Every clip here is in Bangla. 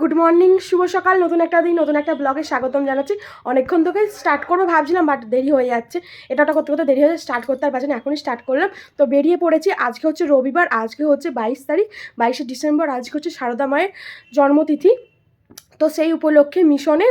গুড মর্নিং, শুভ সকাল, নতুন একটা দিন, নতুন একটা ব্লগে স্বাগতম জানাচ্ছি। অনেকক্ষণ তোকে স্টার্ট করব, ভাবছিলাম বাট দেরি হয়ে যাচ্ছে। এটা ওটা করতে করতে দেরি হয়ে স্টার্ট করতে আর পারছি না, এখনই স্টার্ট করলাম। তো বেরিয়ে পড়েছি, আজকে হচ্ছে রবিবার, আজকে হচ্ছে বাইশ তারিখ, বাইশে ডিসেম্বর, আজকে হচ্ছে সারদা মায়ের জন্মতিথি। তো সেই উপলক্ষে মিশনে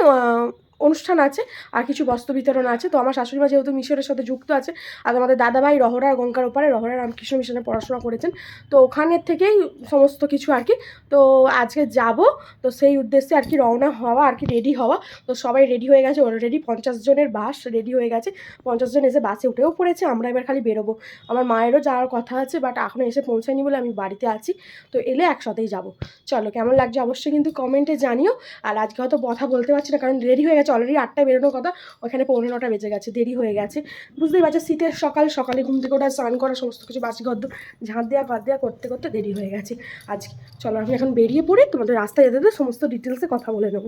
অনুষ্ঠান আছে, আর কিছু বস্ত্র বিতরণ আছে। তো আমার শাশুড়ি মা যেহেতু মিশনের সাথে যুক্ত আছে, আর আমাদের দাদাভাই রহরা গঙ্গার ওপারে, রহরা রামকৃষ্ণ মিশনে পড়াশোনা করেছেন। তো ওখানের থেকেই সমস্ত কিছু আর কি। তো আজকে যাব, তো সেই উদ্দেশ্যে আর কি রওনা হওয়া, আর কি রেডি হওয়া। তো সবাই রেডি হয়ে গেছে অলরেডি পঞ্চাশ জনের বাস রেডি হয়ে গেছে। পঞ্চাশ জন এসে বাসে উঠেও পড়েছে, আমরা এবার খালি বেরোবো। আমার মায়েরও যাওয়ার কথা আছে বাট এখনও এসে পৌঁছায়নি বলে আমি বাড়িতে আছি। তো এলে একসাথেই যাব। চলো, কেমন লাগছে অবশ্যই কিন্তু কমেন্টে জানিও। আর আজকে হয়তো কথা বলতে পারছি না, কারণ রেডি হয়ে গেছে। অলরেডি আটটায় বেরোনোর কথা ওখানে পৌনে নটা বেজে গেছে দেরি হয়ে গেছে। বুঝতেই পারছ শীতের সকাল সকালে ঘুম থেকে ওঠা স্নান করা সমস্ত কিছু বাসি গদ্দ ঝাঁট দেওয়া বাদ দেওয়া করতে করতে দেরি হয়ে গেছে। আজকে চলো আমি এখন বেরিয়ে পড়ি তোমাদের রাস্তায় যেতে যেতে সমস্ত ডিটেলসে কথা বলে নেব।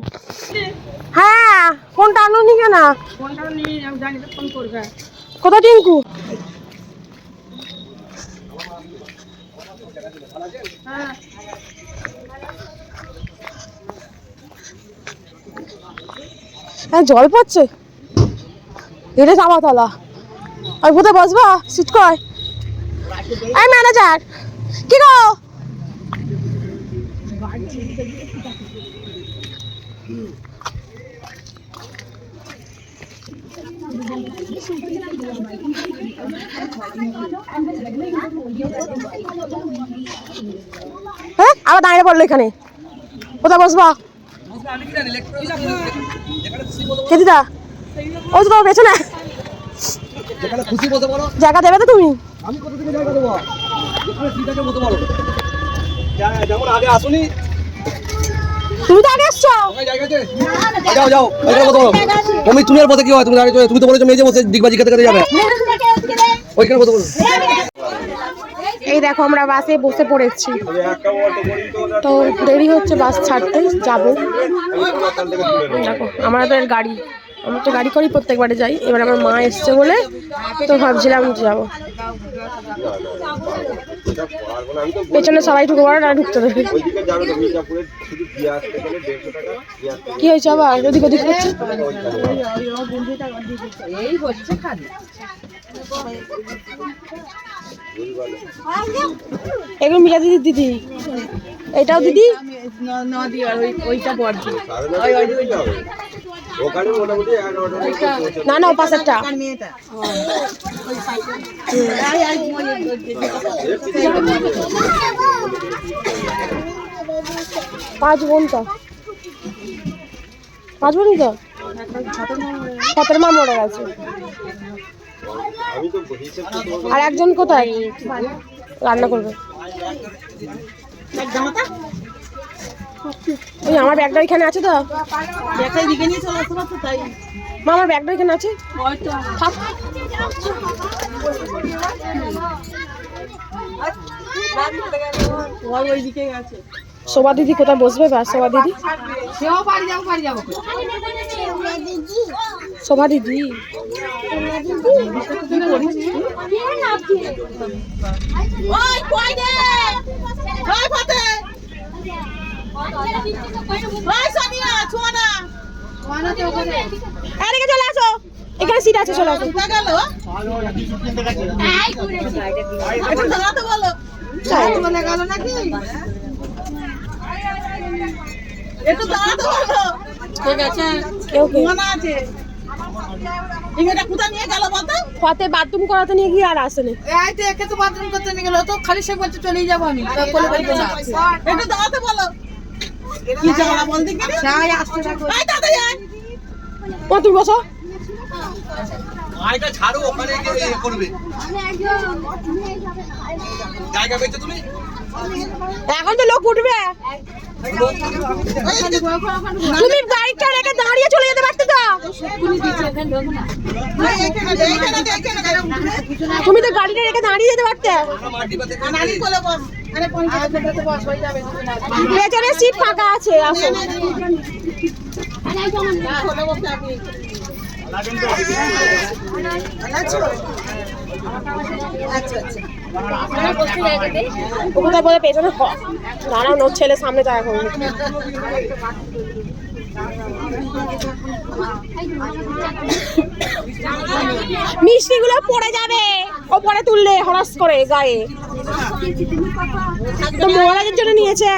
হ্যাঁ ফোনটা আনোনি কেন? ফোনটা নিয়ে আমি জানি তো ফোন করবে। কোথায় টিঙ্কু? হ্যাঁ। হ্যাঁ জল পড়ছে। এটা জামাতলা। আর কোথায় বসবা? সিট কয়? ম্যানেজার কি গো? হ্যাঁ আবার দাঁড়িয়ে পড়ল এখানে। কোথায় বসবা? কে দিদা ওই তো তোমার পেছনে। জায়গা দেবে তো তুমি? আমি কত থেকে জায়গা দেবো? যেখানে ঠিক আছে বলতে পারো যা- যেমন আগে আসুনি। তুমি তো আগে আছে? যাও যাও তুমি তুমি আর বলতে কি হয়? তুমি আগে তুমি তো বলেছ মেয়ে যে বসে দিগবাজি খেতে খেতে যাবে। ওইখানে বলো এই দেখো আমরা বাসে বসে পড়েছি। তো দেরি হচ্ছে বাস ছাড়তে, যাব। দেখো, আমাদের গাড়ি, আমরা তো গাড়ি করি প্রত্যেকবারে যাই। এবার আমার মা এসছে বলে তো ভাবছিলাম যাব। পেছনে সবাই ঢুকে পড়ে, না ঢুকতে দেবে। কি হয়েছে আবার? ওদিক ওদিক করছে এগুলো মিলা দিদি দিদি। এটাও দিদি? না না, ও পাশেরটা পাঁচ বোন তো পাঁচ বোনই তো? সতেরো মা মরে গেছে। আর একজন কোথায়? রান্না করবে। ওই আমার ব্যাগটা এখানে আছে তো। মা, আমার ব্যাগটা এখানে আছে? গেছে। শোভা দিদি কোথায় বসবে বা শোভা দিদি? সেও বাড়ি যাব বাড়ি যাব। শোভা দিদি। চলে আসো। এখানে সিট আছে চলে আসো। কোথা গেল? একটু দাঁড়াতে বলো ঠিক আছে। কেউ কেউ মনে আছে নিয়ে গেল বলতো? ফতে বাথরুম করাতে নিয়ে গিয়ে আর আসেনি। এই তো একে তো বাথরুম করতে নিয়ে গেল তো খালি সে বলছে চলেই যাব আমি একটু দাঁড়াতে বলো। কি ঝগড়া বল দেখি আসতে থাকো। এই তাড়াতাড়ি আয়। ও তুমি বসো? আয়টা ছাড়ো ওখানে গিয়ে ইয়ে করবে। জায়গা পেয়েছ তুমি? এখন তো লোক উঠবে। তুমি গাড়িটা রেখে দাঁড়িয়ে চলে যেতে পারতে তো। তুমি তো গাড়িটা রেখে দাঁড়িয়ে যেতে পারতে পেছনে সিট ফাঁকা আছে? আচ্ছা আচ্ছা কোথায় বলে পেছনে দাঁড়াও না ওর ছেলে সামনে যায় এখন মিষ্টিগুলো পড়ে যাবে। ও পরে তুললে, হরাস করে গায়ে। তো মহারাজের জন্য নিয়েছে।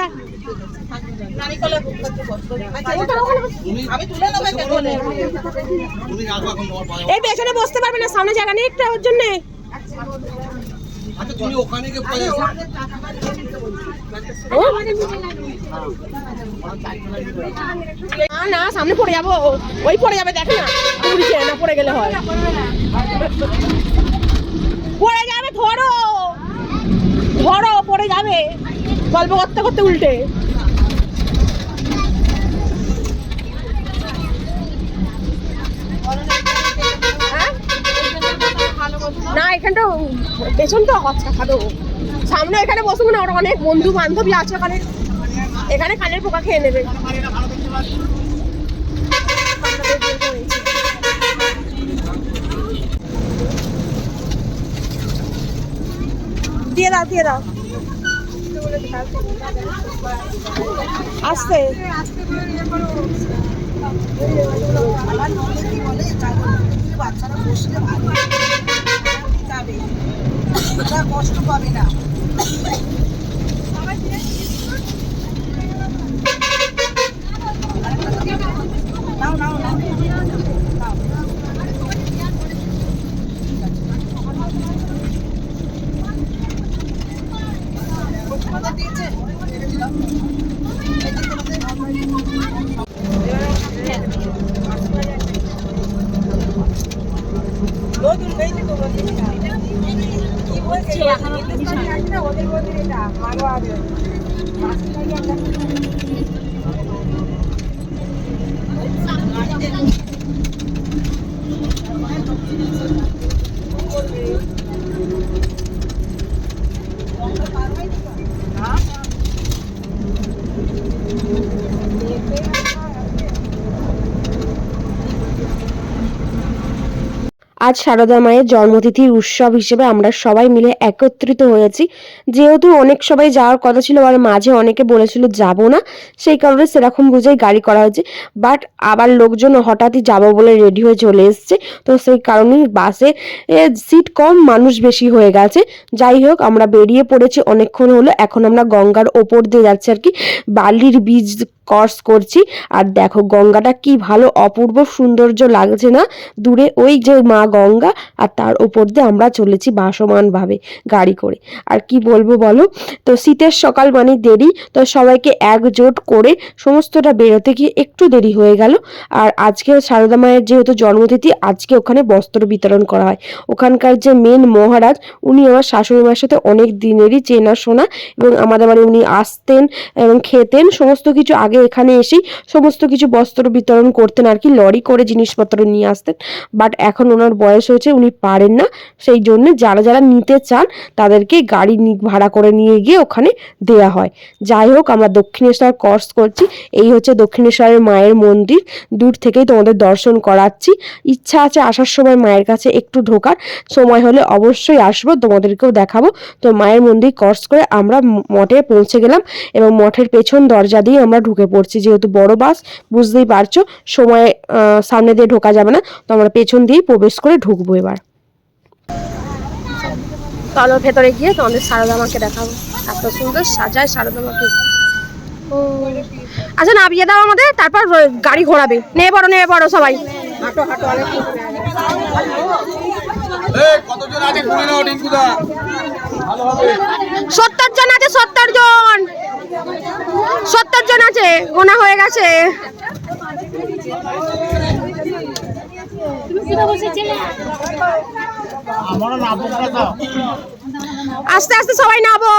এই পেছনে বসতে পারবে না, সামনে জায়গা নেই একটা ওর জন্যে। আচ্ছা তুমি না না, সামনে পড়ে যাব। ওই পড়ে যাবে, দেখ না। উড়ছে না, পড়ে গেলে হয়। পড়ে যাবে, ধরো। ধরো, পড়ে যাবে। গল্প করতে করতে উল্টে হ্যাঁ? না, এখানটা, পেছন তো আচ্ছা খাদো সামনে এখানে বসবো না ওর অনেক বন্ধু বান্ধবী আছে ওখানে। এখানে কানের পোকা খেয়ে নেবে। দিয়ে দাও দিয়ে দাও। আসতে। বাচ্চারা বসলে ভালো যাবে ওরা কষ্ট পাবে না। নাও নাও নাও তোমাদের দিয়েছে নতুন হয়েছে তো কি বলছে ওদের মধ্যে এটা ভালো আছে আজ সারদা মায়ের জন্মতিথির উৎসব হিসেবে আমরা সবাই মিলে একত্রিত হয়েছি। যেহেতু অনেক সবাই যাওয়ার কথা ছিল, আর মাঝে অনেকে বলেছিল যাব না, সেই কারণে সেরকম বুঝেই গাড়ি করা হয়েছে। বাট আবার লোকজন হঠাৎই যাব বলে রেডি হয়ে চলে এসছে। তো সেই কারণেই বাসে সিট কম, মানুষ বেশি হয়ে গেছে। যাই হোক, আমরা বেরিয়ে পড়েছি। অনেকক্ষণ হলো, এখন আমরা গঙ্গার ওপর দিয়ে যাচ্ছি আর কি। বালির বীজ ক্রস করছি। আর দেখো, গঙ্গাটা কি ভালো, অপূর্ব সৌন্দর্য লাগছে না? দূরে ওই যে মা গঙ্গা, আর তার উপর দিয়ে আমরা চলেছি ভাসমানভাবে গাড়ি করে। আর কি বলব বলো? তো শীতের সকাল মানে দেরি, তো সবাইকে একজোট করে সমস্তটা বেরোতে গিয়ে একটু দেরি হয়ে গেল। আর আজকে সারদা মায়ের যেহেতু জন্মতিথি, আজকে ওখানে বস্ত্র বিতরণ করা হয়। ওখানকার যে মেন মহারাজ, উনি আমার শাশুড়ি মায়ের সাথে অনেক দিনেরই চেনাশোনা এবং আমাদের বাড়ি উনি আসতেন এবং খেতেন, সমস্ত কিছু আগে এখানে এসেই সমস্ত কিছু বস্ত্র বিতরণ করতেন আর কি, লরি করে জিনিসপত্র নিয়ে আসতেন। বাট এখন ওনার বয়স হয়েছে, উনি পারেন না। সেই জন্য যারা যারা নিতে চান, তাদেরকে গাড়ি ভাড়া করে নিয়ে গিয়ে ওখানে দেয়া হয়। যাই হোক, আমরা দক্ষিণেশ্বর কর্স করছি। এই হচ্ছে দক্ষিণেশ্বরের মায়ের মন্দির। দূর থেকেই তোমাদের দর্শন করাচ্ছি। ইচ্ছা আছে আসার সময় মায়ের কাছে একটু ঢোকার। সময় হলে অবশ্যই আসব, তোমাদেরকেও দেখাবো। তো মায়ের মন্দির ক্রস করে আমরা মঠে পৌঁছে গেলাম এবং মঠের পেছন দরজা দিয়ে আমরা ঢুকে পড়ছি যেহেতু বড় বাস বুঝতেই পারছ সময় আহ, সামনে দিয়ে ঢোকা যাবে না তো আমরা পেছন দিয়েই প্রবেশ করে ঢুকবো এবার। চলো ভেতরে গিয়ে তোমাদের সারদা মাকে দেখাবো। এত সুন্দর সাজায় সারদামাকে। মাকে আচ্ছা নামিয়ে দাও আমাদের তারপর গাড়ি ঘোরাবে। নেমে পড়ো নেমে পড়ো সবাই। সত্তর জন আছে সত্তর জন। সত্তর জন আছে গোনা হয়ে গেছে। আস্তে আস্তে সবাই নাবো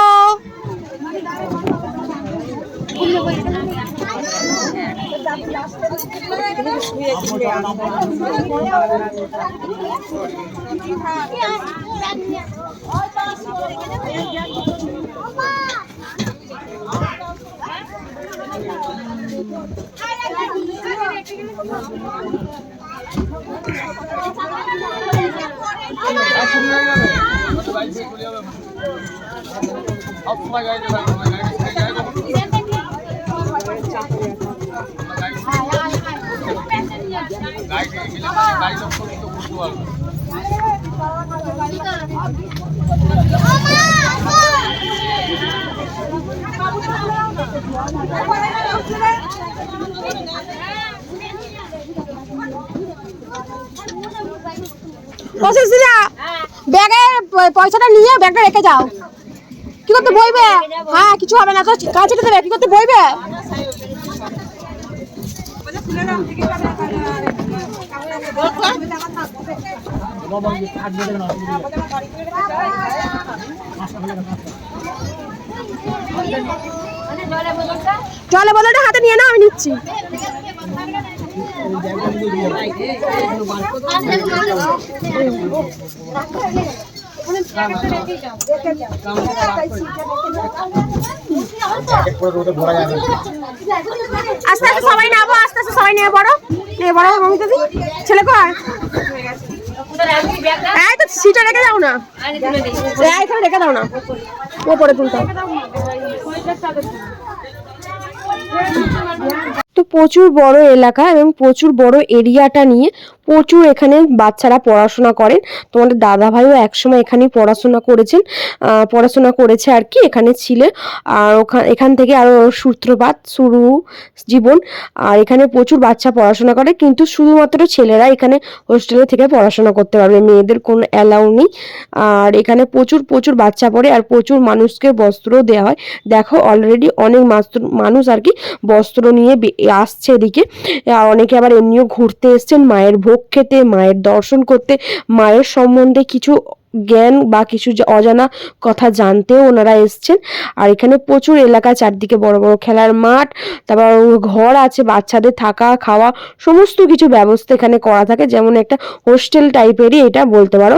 গাড়ি গাড়ি সব করতে পারব ব্যাগে পয়সাটা নিয়ে ব্যাগটা রেখে যাও। কি করতে বইবে? হ্যাঁ কিছু হবে না কাছে দেবে কি করতে বইবে? জলে বদলটা হাতে নিয়ে নাও আমি নিচ্ছি। আস্তে আস্তে সবাই নেব আস্তে আস্তে সবাই নিয়ে পড়ো। নিয়ে পড়ো মমিতা দি ছেলে তো সিটে রেখে দাও না। এই, এখানে রেখে দাও না। ওপরে তুলতে। তো প্রচুর বড় এলাকা এবং প্রচুর বড় এরিয়াটা নিয়ে প্রচুর এখানে বাচ্চারা পড়াশোনা করেন। তোমাদের দাদা ভাইও একসময় এখানেই পড়াশোনা করেছেন। পড়াশোনা করেছে আর কি, এখানে ছিলে আর ওখান এখান থেকে আরও সূত্রপাত শুরু জীবন। আর এখানে প্রচুর বাচ্চা পড়াশোনা করে, কিন্তু শুধুমাত্র ছেলেরা এখানে হোস্টেলে থেকে পড়াশোনা করতে পারবে, মেয়েদের কোনো অ্যালাউ নেই। আর এখানে প্রচুর প্রচুর বাচ্চা পড়ে আর প্রচুর মানুষকে বস্ত্রও দেওয়া হয়। দেখো অলরেডি অনেক মানুষ আর কি বস্ত্র নিয়ে আসছে এদিকে। অনেকে আবার এমনিও ঘুরতে এসছেন মায়ের ভোগ খেতে মায়ের দর্শন করতে মায়ের সম্বন্ধে কিছু জ্ঞান বা কিছু অজানা কথা জানতেও ওনারা এসছেন। আর এখানে প্রচুর এলাকা, চারদিকে বড় বড় খেলার মাঠ, তারপর ঘর আছে, বাচ্চাদের থাকা, খাওয়া, সমস্ত কিছু ব্যবস্থা এখানে করা থাকে। যেমন একটা হোস্টেল টাইপেরই এটা বলতে পারো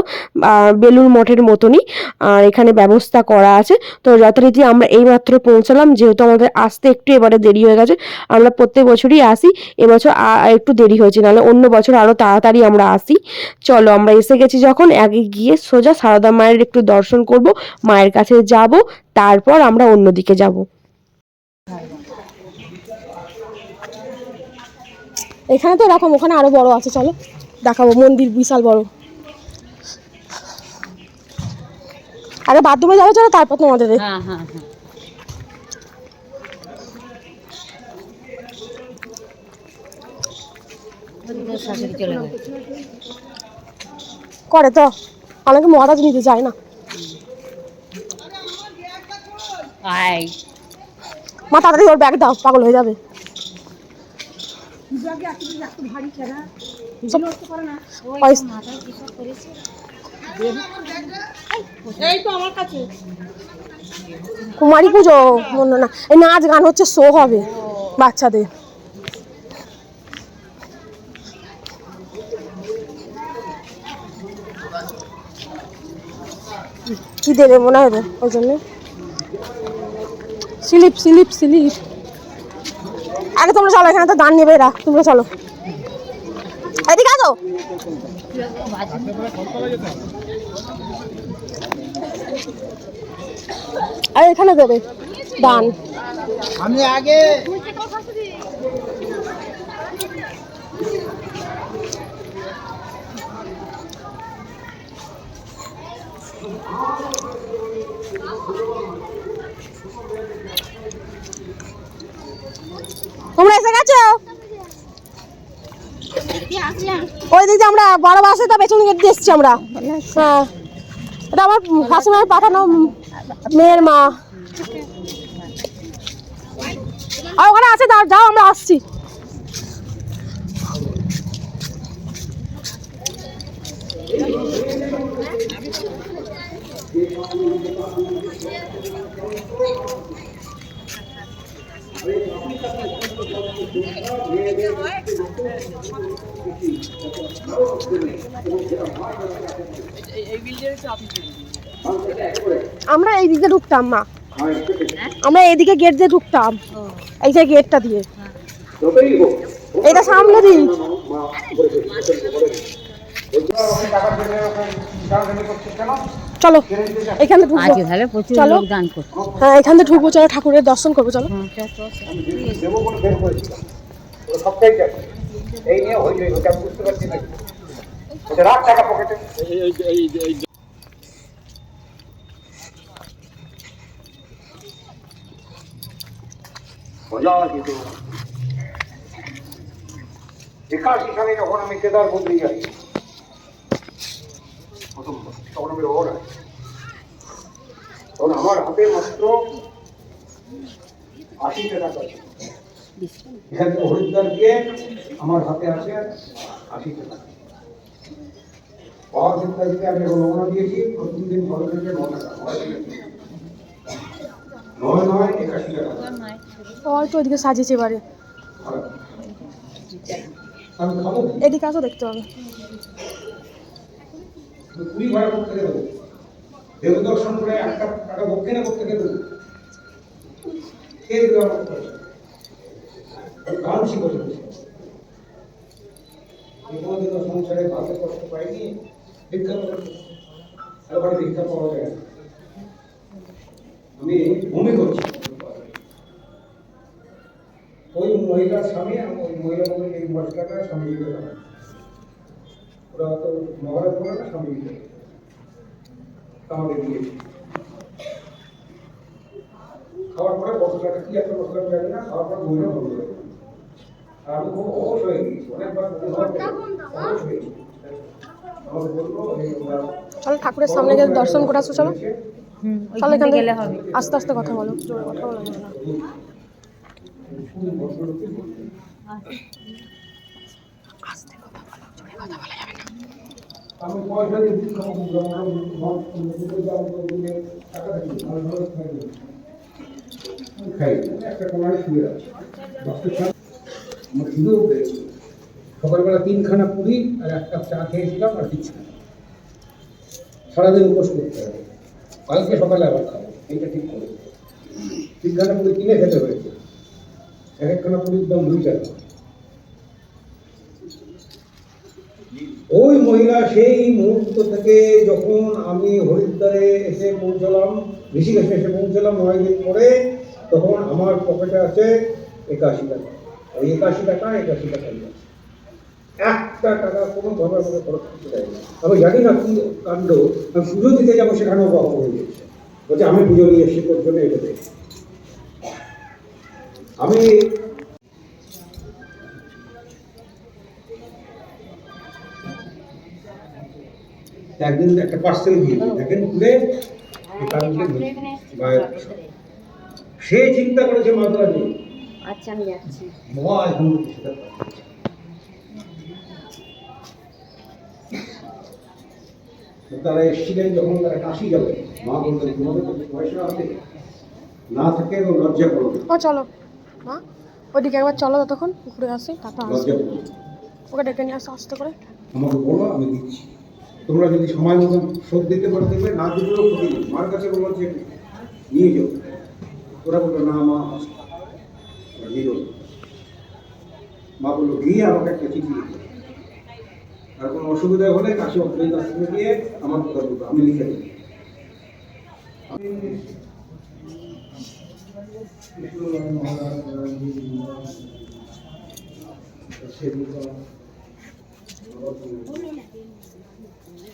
বেলুর মঠের মতনই, আর এখানে ব্যবস্থা করা আছে। তো যথারীতি আমরা এইমাত্র পৌঁছালাম, যেহেতু আমাদের আসতে একটু এবারে দেরি হয়ে গেছে, আমরা প্রত্যেক বছরই আসি, এবছর একটু দেরি হয়েছে, নাহলে অন্য বছর আরও তাড়াতাড়ি আমরা আসি। চলো, আমরা এসে গেছি যখন, আগে গিয়ে সোজা সারদা মায়ের একটু দর্শন করব মায়ের কাছে যাব তারপর আমরা অন্যদিকে যাব। এখানে তো এরকম ওখানে আরও বড় আছে চলো। দেখাবো মন্দির বিশাল বড়। আগে বাথরুমে যাবে চলো তারপর তোমাদের হ্যাঁ হ্যাঁ হ্যাঁ। করে তো। অনেকে মহারাজ নিতে চায় না। মা তাড়াতাড়ি ওর ব্যাগ দাও পাগল হয়ে যাবে। কুমারী পুজো না। এই নাচ গান হচ্ছে শো হবে বাচ্চাদের। কি দেবে মনে হবে ওই জন্য স্লিপ স্লিপ স্লিপ। আগে তোমরা চলো, এখানে তো দান নেবে এরা, তোমরা চলো। এদিকে আসো। আর এখানে দেবে দান। আমি আগে তোমরা এসে গেছো? ওই দিকে আমরা বড় বাসে তো পেছন গেট দিয়ে আমরা। হ্যাঁ। এটা আমার শাশুড়ি পাঠানো মেয়ের মা। আর ওখানে আছে যাও, আমরা আসছি। আমরা এই দিকে ঢুকতাম মা আমরা এইদিকে গেট দিয়ে ঢুকতাম এই যে গেটটা দিয়ে এটা সামনে টাকা চলো এখানে ঢুকবো চলো। হ্যাঁ এখান থেকে ঢুকবো চলো ঠাকুরের দর্শন করব চলো হয়ে একাশি সালে যখন আমি কেদার বদলি যাই প্রথম তখন আমি ওর তখন আমার হাতে মাত্র আশি টাকা ছিল এখান থেকে হরিদ্বার গিয়ে আমার হাতে আছে আশি টাকা পাওয়ার সেন্টার থেকে আমি এখন রওনা দিয়েছি প্রতিদিন ঘরে থেকে ন টাকা নয়। নয় একাশি টাকা হয়তো ওইদিকে সাজিয়েছে এবারে এদিকে আসো দেখতে হবে কুড়ি ভাড়া করতে দেবো দেব। দর্শন করে একটা টাকা দক্ষিণা করতে দেবো। কে দেবে আমার গান সংসারে ভাতে কষ্ট পাইনি। ভিক্ষা একবারে ভিক্ষা পাওয়া যায় আমি ভূমি করছি। ওই মহিলার স্বামী ওই মহিলা এই মশলাটা স্বামী ওরা তো মহারাজ স্বামী আমাকে খাওয়ার পরে মশলাটা কি একটা মশলা না খাওয়ার পরে বন্ধ হয়ে আর আমি খুব অবশ হয়ে গেছি অনেকবার অবশ হয়ে গেছি চলো ঠাকুরের সামনে গেলে দর্শন করে আসো চলো। হুম চলো এখান থেকে গেলে হবে। আস্তে আস্তে কথা বলো জোরে কথা বলো। না। আস্তে কথা বলো জোরে কথা বলা। আমি পয়সা দিয়ে দিচ্ছি একটা আমার সকালবেলা তিনখানা পুরি আর এক কাপ চা খেয়েছিলাম আর কিছু সারাদিন উপোস করতে হবে। কালকে সকালে আবার খাব, এইটা ঠিক করে তিনখানা পুরি কিনে খেতে হয়েছে। এক একখানা পুরীর দাম দুই টাকা ওই মহিলা সেই মুহূর্ত থেকে যখন আমি হরিদ্বারে এসে পৌঁছলাম, ঋষিকেশে এসে পৌঁছলাম নয় দিন পরে, তখন আমার পকেটে আছে একাশি টাকা। ওই একাশি টাকা একাশি টাকা একটা টাকা কোনো ধরনের কোনো খরচ করতে দেয় আমি জানি না কি কাণ্ড, আমি পুজো দিতে যাব সেখানেও অবাক হয়ে গেছে বলছে, আমি পুজো নিয়ে এসে জন্য এটা দেখ আমি একদিন একটা পার্সেল দিয়েছি দেখেন খুলে সে চিন্তা করেছে মাদ্রাজে আচ্ছা আমি যাচ্ছি। তারা এসেছিলেন যখন তারা কাশি যাবে মা বললেন তোমাদের কাছে পয়সা আছে? না থাকে এবং লজ্জা করবে ও চলো। মা ওইদিকে একবার চলো ততক্ষণ ঘুরে আসি তারপর লজ্জা ওকে ডেকে নিয়ে আসো আস্তে করে। আমাকে বলো আমি দিচ্ছি। তোমরা যদি সময় মতন শোধ দিতে পারো, দেবে, না দিলেও ক্ষতি মার কাছে বলল যে, নিয়ে যাও। ওরা বলল, না, মা নিল মা বলল, গিয়ে আমাকে একটা চিঠি লিখে আর কোনো অসুবিধা হলে অফিসের কাছ থেকে গিয়ে আমার কথা বলব। আমি লিখে দেবো।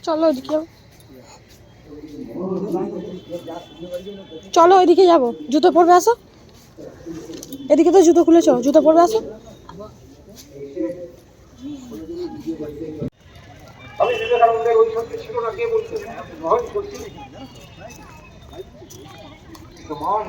চলো ওইদিকে যাব চলো ওইদিকে যাব। জুতো পরবে আসো। এদিকে তো জুতো খুলেছ, জুতো পরবে আসো। আমি বিবেকানন্দের ওই ছিল না কে সত্যি তোমার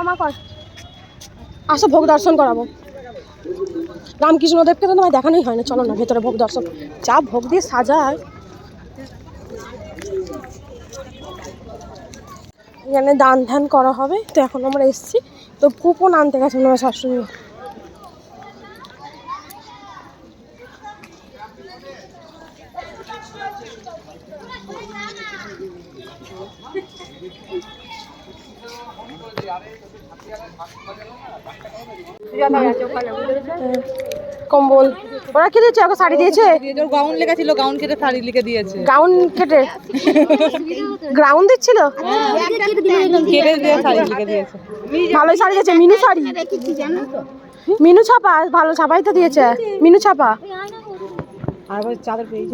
আমার আসো ভোগ দর্শন করাবো। রামকৃষ্ণদেবকে তো তোমায় দেখানোই হয় না চলো না ভেতরে ভোগ দর্শন। যা ভোগ দিয়ে সাজায়। এখানে দান ধ্যান করা হবে। তো এখন আমরা এসেছি। তো কুপন আনতে গেছে আমার শাশুড়ি কম্বল। ওরা কি দিয়েছে ওকে শাড়ি দিয়েছে? গাউন লেখা ছিল গাউন কেটে শাড়ি লিখে দিয়েছে। গাউন কেটে। গ্রাউন্ড দিচ্ছিল? কেটে দিয়ে শাড়ি লিখে দিয়েছে। ভালোই শাড়ি দিয়েছে। মিনু শাড়ি। মিনু ছাপা ভালো ছাপাই তো দিয়েছে। মিনু ছাপা।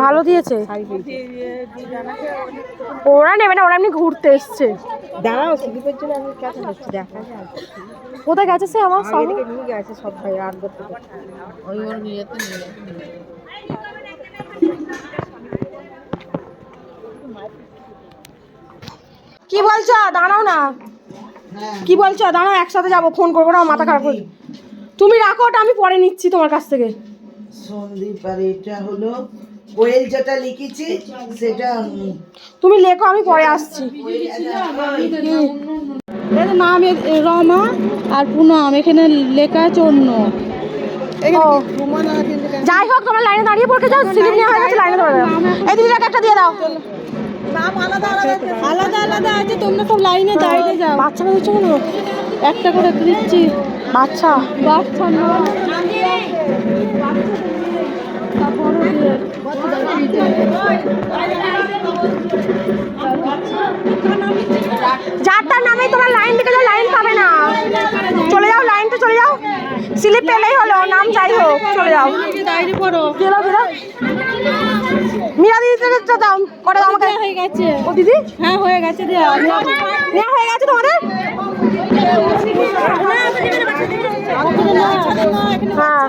ভালো দিয়েছে। ওরা নেবে না ওরা এমনি ঘুরতে এসছে। দাঁড়াও স্লিপের জন্য আমি দেখা যায় কোথায় গেছে সে আমার সব নিয়ে গেছে সব ভাই আট করতে ওই ওর নিয়েতে নিয়ে কি বলছো? দাঁড়াও না। কি বলছো? দাঁড়াও একসাথে যাব। ফোন করব না মাথা খারাপ করে তুমি রাখো ওটা আমি পরে নিচ্ছি তোমার কাছ থেকে। সন্দীপ আর এটা হলো কোয়েল যেটা লিখেছি সেটা তুমি লেখো আমি পরে আসছি। এর নাম রমা আর পুনম এখানে লেখা আছে অন্য। যাই হোক তোমার লাইনে দাঁড়িয়ে পড়ে যাও স্লিপ নেওয়া হয়ে গেছে লাইনে ধরে এই দিদিটাকে একটা দিয়ে দাও। আলাদা আলাদা আছে। তোমরা সব লাইনে দাঁড়িয়ে যাও। বাচ্চাটা দিচ্ছ কেন? একটা করে দিচ্ছি। বাচ্চা? বাচ্চা নয় যার তার নামে তোমার লাইন দিকে যাও লাইন পাবে না। চলে যাও লাইনটা চলে যাও। স্লিপ পেলেই হলো নাম যাই হোক চলে যাও। বেরো বেরো মীরা দিদি দাও করে দাও আমাকে। হয়ে গেছে। ও দিদি? হ্যাঁ হয়ে গেছে নেওয়া হয়ে গেছে তোমাদের? হ্যাঁ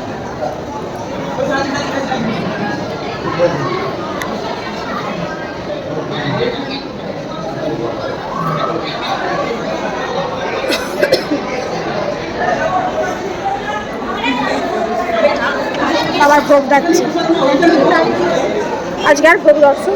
আবার ভোগ যাচ্ছে আজকে আর ভোগ দর্শন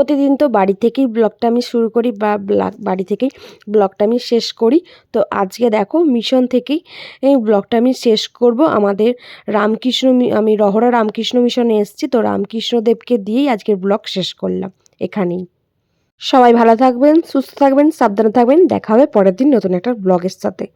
প্রতিদিন তো বাড়ি থেকেই ব্লগটা আমি শুরু করি বা বাড়ি থেকেই ব্লগটা আমি শেষ করি। তো আজকে দেখো মিশন থেকেই এই ব্লগটা আমি শেষ করব। আমাদের রামকৃষ্ণ আমি রহরা রামকৃষ্ণ মিশনে এসেছি, তো রামকৃষ্ণ দেবকে দিয়েই আজকের ব্লগ শেষ করলাম। এখানেই। সবাই ভালো থাকবেন, সুস্থ থাকবেন, সাবধানে থাকবেন। দেখা হবে পরের দিন নতুন একটা ব্লগের সাথে।